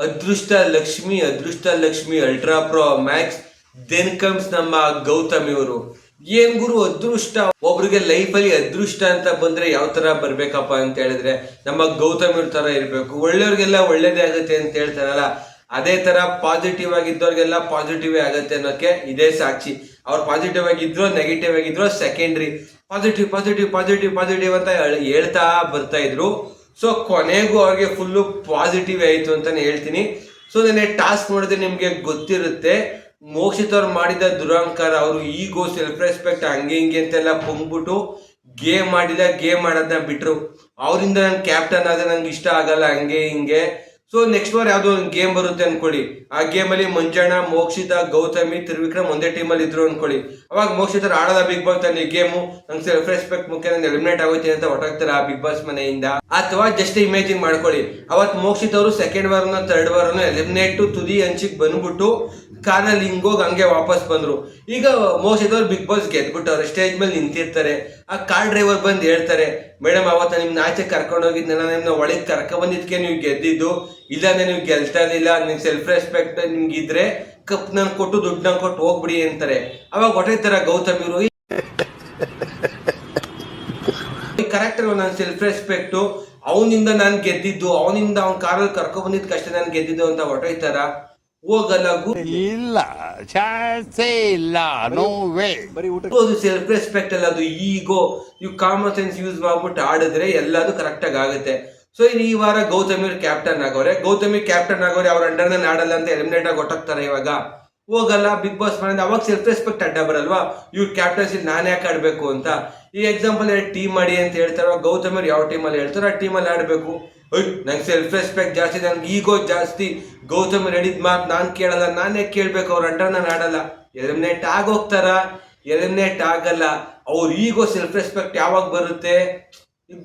ಅದೃಷ್ಟ ಲಕ್ಷ್ಮಿ ಅದೃಷ್ಟ Lakshmi ultra pro max then comes ನಮ್ಮ ಗೌತಮ್ ಇವರು. ಏನ್ ಗುರು, ಅದೃಷ್ಟ? ಒಬ್ರಿಗೆ ಅಲ್ಲಿ ಅದೃಷ್ಟ ಅಂತ ಬಂದ್ರೆ ಯಾವ ತರ ಬರ್ಬೇಕಪ್ಪ ಅಂತ ಹೇಳಿದ್ರೆ, ನಮ್ಮ ಗೌತಮ್ ಇವ್ರ ತರ ಇರ್ಬೇಕು. ಒಳ್ಳೆಯವ್ರಿಗೆಲ್ಲ ಒಳ್ಳೇದೇ ಆಗುತ್ತೆ ಅಂತ ಹೇಳ್ತಾರಲ್ಲ, ಅದೇ ತರ ಪಾಸಿಟಿವ್ ಆಗಿದ್ದವ್ರಿಗೆಲ್ಲ ಪಾಸಿಟಿವ್ ಆಗುತ್ತೆ ಅನ್ನೋಕೆ ಇದೇ ಸಾಕ್ಷಿ. ಅವ್ರು ಪಾಸಿಟಿವ್ ಆಗಿದ್ರು ನೆಗೆಟಿವ್ ಆಗಿದ್ರು secondary positive positive positive positive ಅಂತ ಹೇಳ್- ಹೇಳ್ತಾ ಬರ್ತಾ ಇದ್ರು. ಸೊ ಕೊನೆಗೂ ಅವ್ರಿಗೆ ಫುಲ್ಲು ಪಾಸಿಟಿವ್ ಆಯಿತು ಅಂತಲೇ ಹೇಳ್ತೀನಿ. ಸೊ ನನಗೆ ಟಾಸ್ಕ್ ನೋಡಿದ್ರೆ ನಿಮಗೆ ಗೊತ್ತಿರುತ್ತೆ ಮೋಕ್ಷಿತವ್ರು ಮಾಡಿದ ದುರಹಂಕಾರ, ಅವರು ಈಗೋ ಸೆಲ್ಫ್ ರೆಸ್ಪೆಕ್ಟ್ ಹಂಗೆ ಹಿಂಗೆ ಅಂತೆಲ್ಲ ಪೊಂಗ್ಬಿಟ್ಟು ಗೇಮ್ ಮಾಡಿದ ಗೇಮ್ ಮಾಡೋದನ್ನ ಬಿಟ್ರು. ಅವರಿಂದ ನಾನು ಕ್ಯಾಪ್ಟನ್ ಆದರೆ ನಂಗೆ ಇಷ್ಟ ಆಗಲ್ಲ, ಹಂಗೆ ಹಿಂಗೆ. ಸೊ ನೆಕ್ಸ್ಟ್ ವಾರ ಯಾವುದೋ ಒಂದು ಗೇಮ್ ಬರುತ್ತೆ ಅನ್ಕೊಳ್ಳಿ. ಆ ಗೇಮಲ್ಲಿ ಮಂಜಣ್ಣ ಮೋಕ್ಷಿತ, ಗೌತಮಿ, ತ್ರಿವಿಕ್ರಮ್ ಒಂದೇ ಟೀಮಲ್ಲಿ ಇದ್ರು ಅನ್ಕೊಳ್ಳಿ. ಅವಾಗ ಮೋಕ್ಷಿತರ ಆಡಲ್ಲ ಬಿಗ್ ಬಾಸ್ ಅಲ್ಲಿ ಗೇಮು ನಂಗೆ ಸೆಲ್ಫ್ ರೆಸ್ಪೆಕ್ಟ್ ಮುಖ್ಯ ನಾನು ಎಲಿಮಿನೇಟ್ ಆಗುತ್ತೆ ಅಂತ ಹೊರಟಾಗ್ತಾರೆ ಆ ಬಿಗ್ ಬಾಸ್ ಮನೆಯಿಂದ? ಅಥವಾ ಜಸ್ಟ್ ಇಮೇಜಿನ್ ಮಾಡ್ಕೊಳ್ಳಿ. ಅವತ್ ಮೋಕ್ಷಿತ್ ಅವರು ಸೆಕೆಂಡ್ ವಾರನ ಥರ್ಡ್ ವಾರನ ಎಲಿಮಿನೇಟ್ ತುದಿ ಹಂಚಿಗೆ ಬಂದ್ಬಿಟ್ಟು ಕಾರಲ್ಲಿ ಹಿಂಗೋಗಿ ಹಂಗೆ ವಾಪಸ್ ಬಂದರು. ಈಗ ಮೋಸ್ಟ್ ಇದ್ದವ್ರು ಬಿಗ್ ಬಾಸ್ ಗೆದ್ಬಿಟ್ಟವ್ರು ಸ್ಟೇಜ್ ಮೇಲೆ ನಿಂತಿರ್ತಾರೆ. ಆ ಕಾರ್ ಡ್ರೈವರ್ ಬಂದು ಹೇಳ್ತಾರೆ ಮೇಡಮ್ ಅವತ್ತು ನಾಚೆ ಕರ್ಕೊಂಡು ಹೋಗಿದ್ನಲ್ಲ ನಿಮ್ಮನ್ನ ಒಳಗೆ ಕರ್ಕೊ ಬಂದಿದ್ಕೆ ನೀವು ಗೆದ್ದಿದ್ದು. ಇಲ್ಲಾಂದ್ರೆ ನೀವು ಗೆಲ್ತಾ ಇರಲಿಲ್ಲ ನಿಮ್ಮ ಸೆಲ್ಫ್ ರೆಸ್ಪೆಕ್ಟ್ ನಿಮ್ಗಿದ್ರೆ ಕಪ್ ನಾನು ಕೊಟ್ಟು ದುಡ್ಡು ನಾನು ಕೊಟ್ಟು ಹೋಗ್ಬಿಡಿ ಅಂತಾರೆ. ಅವಾಗ ಹೊಟ್ಟೆ ಗೌತಮ್ ಇವರು ಕರೆಕ್ಟ್ ನನ್ನ ಸೆಲ್ಫ್ ರೆಸ್ಪೆಕ್ಟು ಅವನಿಂದ ನಾನು ಗೆದ್ದಿದ್ದು, ಅವನಿಂದ ಅವ್ನ ಕಾರಲ್ಲಿ ಕರ್ಕೊ ಬಂದಿದ್ದ ಕಷ್ಟ ನಾನು ಗೆದ್ದಿದ್ದು ಅಂತ ಹೊಟ್ಟೋಯ್ತಾರ ಹೋಗಲ್ಲ ಗು ಇಲ್ಲ ಚಾನ್ಸೇ ಇಲ್ಲ ನೋ ವೇ ಅದು ಸೆಲ್ಫ್ ರೆಸ್ಪೆಕ್ಟ್ ಅಲ್ಲ ಅದು ಈಗೋ ಇವು ಕಾಮನ್ ಸೆನ್ಸ್ ಯೂಸ್ ಮಾಡ್ಬಿಟ್ಟು ಆಡಿದ್ರೆ ಎಲ್ಲದು ಕರೆಕ್ಟ್ ಆಗಿ ಆಗುತ್ತೆ. ಸೊ ಈ ವಾರ ಗೌತಮಿ ಕ್ಯಾಪ್ಟನ್ ಆಗೋರೆ. ಗೌತಮಿ ಕ್ಯಾಪ್ಟನ್ ಆಗೋರೆ ಅವ್ರ ಅಂಡರ್ನಲ್ಲಿ ಆಡಲ್ಲ ಅಂತ ಎಲಿಮಿನೇಟ್ ಆಗಿ ಹೊಟ್ಟೋಗ್ತಾರೆ ಇವಾಗ. ಹೋಗಲ್ಲ ಬಿಗ್ ಬಾಸ್ ಮನೆಯಿಂದ ಅವಾಗ ಸೆಲ್ಫ್ ರೆಸ್ಪೆಕ್ಟ್ ಅಡ್ಡ ಬರಲ್ವಾ? ಇವ್ರ ಕ್ಯಾಪ್ಟನ್ಸಿ ನಾನು ಯಾಕೆ ಆಡ್ಬೇಕು ಅಂತ. ಈ ಎಕ್ಸಾಂಪಲ್ ಟೀಮ್ ಮಾಡಿ ಅಂತ ಹೇಳ್ತಾರೋ ಗೌತಮಿ ಅವ್ರು ಯಾವ ಟೀಮಲ್ಲಿ ಹೇಳ್ತಾರೋ ಆ ಟೀಮಲ್ಲಿ ಆಡಬೇಕು. ನಂಗೆ ಸೆಲ್ಫ್ ರೆಸ್ಪೆಕ್ಟ್ ಜಾಸ್ತಿ ನನ್ಗೆ ಈಗೋ ಜಾಸ್ತಿ. ಗೌತಮ್ ಹೇಳಿದ ಮಾತು ನಾನು ಕೇಳಲ್ಲ, ನಾನೇ ಕೇಳ್ಬೇಕು, ಅವ್ರ ಅಂಡರ್ ನಾನು ಆಡಲ್ಲ ಎಲಿಮಿನೇಟ್ ಆಗೋಗ್ತಾರ? ಎಲಿಮಿನೇಟ್ ಆಗಲ್ಲ. ಅವ್ರ ಈಗೋ ಸೆಲ್ಫ್ ರೆಸ್ಪೆಕ್ಟ್ ಯಾವಾಗ ಬರುತ್ತೆ?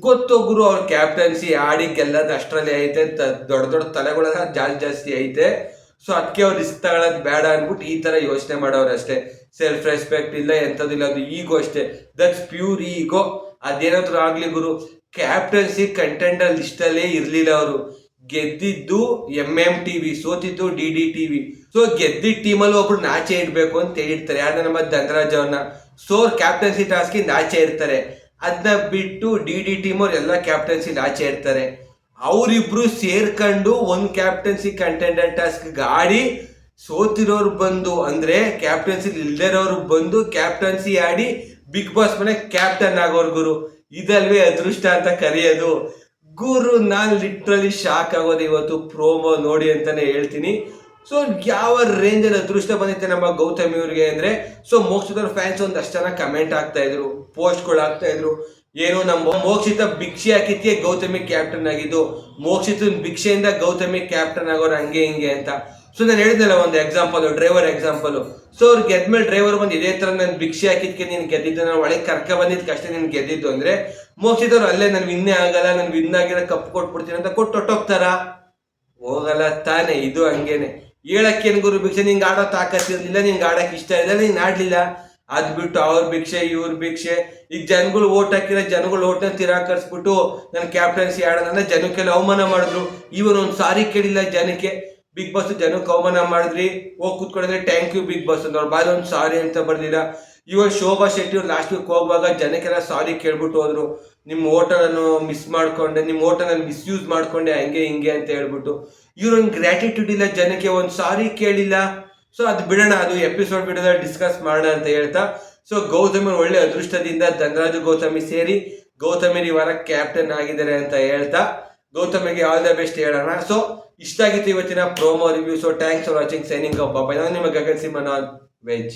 ಗೊತ್ತು ಗುರು, ಅವ್ರ ಕ್ಯಾಪ್ಟನ್ಸಿ ಆಡಿ ಗೆಲ್ಲದ ಅಷ್ಟರಲ್ಲಿ ಐತೆ ದೊಡ್ಡ ದೊಡ್ಡ ತಲೆಗಳೆಲ್ಲ ಜಾಸ್ತಿ ಜಾಸ್ತಿ ಐತೆ. ಸೊ ಅದಕ್ಕೆ ಅವ್ರು ರಿಸ್ಕ್ ತಗೊಳ್ಳೋದು ಬೇಡ ಅಂದ್ಬಿಟ್ಟು ಈ ತರ ಯೋಚನೆ ಮಾಡೋರು ಅಷ್ಟೇ. ಸೆಲ್ಫ್ ರೆಸ್ಪೆಕ್ಟ್ ಇಲ್ಲ ಎಂಥದಿಲ್ಲ ಅದು ಈಗೋ ಅಷ್ಟೇ. ದಟ್ಸ್ ಪ್ಯೂರ್ ಈಗೋ ಅದೇನಾದ್ರೂ ಆಗಲಿ ಗುರು. ಕ್ಯಾಪ್ಟನ್ಸಿ ಕಂಟೆಂಡರ್ ಲಿಸ್ಟಲ್ಲೇ ಇರ್ಲಿಲ್ಲ ಅವರು. ಗೆದ್ದಿದ್ದು M M T V ಸೋತಿದ್ದು D D T V so ಗೆದ್ದಿದ್ದ ಟೀಮಲ್ಲಿ ಒಬ್ರು ನಾಚೆ ಇಡಬೇಕು ಅಂತ ಹೇಳಿರ್ತಾರೆ. ಯಾರು ನಮ್ಮ ಧನರಾಜ್ ಅವ್ರನ್ನ. ಸೋರ್ ಕ್ಯಾಪ್ಟನ್ಸಿ ಟಾಸ್ಕಿ ನಾಚೆ ಇರ್ತಾರೆ. ಅದನ್ನ ಬಿಟ್ಟು ಡಿ ಡಿ ಟೀಮ್ ಅವ್ರು ಎಲ್ಲ ಕ್ಯಾಪ್ಟನ್ಸಿ ನಾಚೆ ಇರ್ತಾರೆ. ಅವರಿಬ್ರು ಸೇರ್ಕೊಂಡು ಒಂದು ಕ್ಯಾಪ್ಟನ್ಸಿ ಕಂಟೆಂಡರ್ ಟಾಸ್ಕ್ ಗಾಡಿ ಸೋತಿರೋರು ಬಂದು ಅಂದ್ರೆ ಕ್ಯಾಪ್ಟನ್ಸಿ ಇಲ್ದಿರೋರು ಬಂದು ಕ್ಯಾಪ್ಟನ್ಸಿ ಆಡಿ ಬಿಗ್ ಬಾಸ್ ಮನೆ ಕ್ಯಾಪ್ಟನ್ ಆಗೋರ್ ಗುರು. ಇದಲ್ವೇ ಅದೃಷ್ಟ ಅಂತ ಕರೆಯೋದು. ಗುರು ನಾನು ಲಿಟ್ರಲಿ ಶಾಕ್ ಆಗೋದು ಇವತ್ತು ಪ್ರೋಮೋ ನೋಡಿ ಅಂತಾನೆ ಹೇಳ್ತೀನಿ. ಸೊ ಯಾವ ರೇಂಜಲ್ಲಿ ಅದೃಷ್ಟ ಬಂದಿತ್ತೆ ನಮ್ಮ ಗೌತಮಿ ಅವ್ರಿಗೆ ಅಂದ್ರೆ ಸೊ ಮೋಕ್ಷಿತರ ಫ್ಯಾನ್ಸ್ ಒಂದಷ್ಟು ಜನ ಕಮೆಂಟ್ ಆಗ್ತಾ ಇದ್ರು ಪೋಸ್ಟ್ಗಳು ಆಗ್ತಾ ಇದ್ರು. ಏನು ನಮ್ಮ ಮೋಕ್ಷಿತ ಭಿಕ್ಷೆ ಹಾಕಿದ್ಕೆ ಗೌತಮಿ ಕ್ಯಾಪ್ಟನ್ ಆಗಿದ್ದು, ಮೋಕ್ಷಿತನ್ ಭಿಕ್ಷೆಯಿಂದ ಗೌತಮಿ ಕ್ಯಾಪ್ಟನ್ ಆಗೋರು ಹಂಗೆ ಹಿಂಗೆ ಅಂತ. ಸೊ ನಾನು ಹೇಳಿದ್ನಲ್ಲ ಒಂದು ಎಕ್ಸಾಂಪಲ್ ಡ್ರೈವರ್ ಎಕ್ಸಾಂಪಲ್ ಸೊ ಅವ್ರು ಗೆದ್ಮೇಲೆ ಡ್ರೈವರ್ ಬಂದು ಇದೇ ತರ ನಾನು ಭಿಕ್ಷೆ ಹಾಕಿದ್ಕೆ ನೀನು ಗೆದ್ದಿದ್ದು, ನಾನು ಒಳಗೆ ಕರ್ಕ ಅಷ್ಟೇ ನೀನು ಗೆದ್ದಿದ್ದು ಅಂದ್ರೆ ಮೋಸಿದವ್ರು ಅಲ್ಲೇ ನಾನು ವಿನ್ನೇ ಆಗಲ್ಲ ನಾನು ವಿನ್ ಆಗಿರೋ ಕಪ್ ಕೊಟ್ಬಿಡ್ತೀನಿ ಅಂತ ಕೊಟ್ಟು ಹೊಟ್ಟೋಗ್ತಾರ? ಹೋಗಲ್ಲ ತಾನೇ, ಇದು ಹಂಗೇನೆ. ಹೇಳಕ್ಕೇನು ಗುರು ಭಿಕ್ಷೆ, ನಿಂಗೆ ಆಡೋ ತಾಕತ್ತಿರ್ಲಿಲ್ಲ ನಿಂಗೆ ಆಡಕ್ ಇಷ್ಟ ಇಲ್ಲ ನೀನ್ ಆಡ್ಲಿಲ್ಲ. ಅದ್ ಬಿಟ್ಟು ಅವ್ರ ಭಿಕ್ಷೆ, ಇವ್ರ ಭಿಕ್ಷೆ. ಈಗ ಜನಗಳು ಓಟ್ ಹಾಕಿರೋ ಜನಗಳು ಓಟ್ನ ತಿರಾಕರ್ಸ್ಬಿಟ್ಟು ನನ್ನ ಕ್ಯಾಪ್ಟನ್ಸಿ ಆಡೋಣ ಜನಕ್ಕೆಲ್ಲ ಅವಮಾನ ಮಾಡಿದ್ರು. ಇವನು ಒಂದ್ ಸಾರಿ ಕೇಳಿಲ್ಲ ಜನಕ್ಕೆ. ಬಿಗ್ ಬಾಸ್ ಜನಕ್ಕೆ ಅವಮಾನ ಮಾಡಿದ್ರಿ. ಹೋಗಿ ಕೂತ್ಕೊಂಡಿದ್ರೆ ಥ್ಯಾಂಕ್ ಯು ಬಿಗ್ ಬಾಸ್ ಅಂತ ಅವ್ರು ಬಾಯ್ ಒಂದು ಸಾರಿ ಅಂತ ಬರ್ದಿಲ್ಲ ಇವಾಗ ಶೋಭಾ ಶೆಟ್ಟಿ ಅವ್ರು ಲಾಸ್ಟ್ ವೀಕ್ ಹೋಗುವಾಗ ಜನಕ್ಕೆಲ್ಲ ಸಾರಿ ಕೇಳ್ಬಿಟ್ಟು ಹೋದ್ರು. ನಿಮ್ಮ ಹೋಟೆಲನ್ನು ಮಿಸ್ ಮಾಡ್ಕೊಂಡೆ ನಿಮ್ಮ ಓಟನ್ನು ಮಿಸ್ಯೂಸ್ ಮಾಡ್ಕೊಂಡೆ, ಹಂಗೆ ಹಿಂಗೆ ಅಂತ ಹೇಳ್ಬಿಟ್ಟು. ಇವ್ರೊಂದು ಗ್ರ್ಯಾಟಿಟ್ಯೂಡ್ ಇಲ್ಲ ಜನಕ್ಕೆ, ಒಂದು ಸಾರಿ ಕೇಳಿಲ್ಲ. ಸೊ ಅದು ಬಿಡೋಣ, ಅದು ಎಪಿಸೋಡ್ ಬಿಡೋದ ಡಿಸ್ಕಸ್ ಮಾಡೋಣ ಅಂತ ಹೇಳ್ತಾ. ಸೊ ಗೌತಮಿ ಒಳ್ಳೆ ಅದೃಷ್ಟದಿಂದ ಧನರಾಜು ಗೌತಮಿ ಸೇರಿ ಗೌತಮಿ ವಾರ ಕ್ಯಾಪ್ಟನ್ ಆಗಿದ್ದಾರೆ ಅಂತ ಹೇಳ್ತಾ. ಗೌತಮಿಗೆ ಆಲ್ ದ ಬೆಸ್ಟ್ ಹೇಳೋಣ. ಸೊ ಇಷ್ಟ ಆಗಿತ್ತು ಇವತ್ತಿನ promo review so thanks for watching signing up ಬಾಬಾ ನಾನು ನಿಮ್ಮ ಗಗನ್ ಸಿಂಹ, ನಾನ್ ವೆಜ್.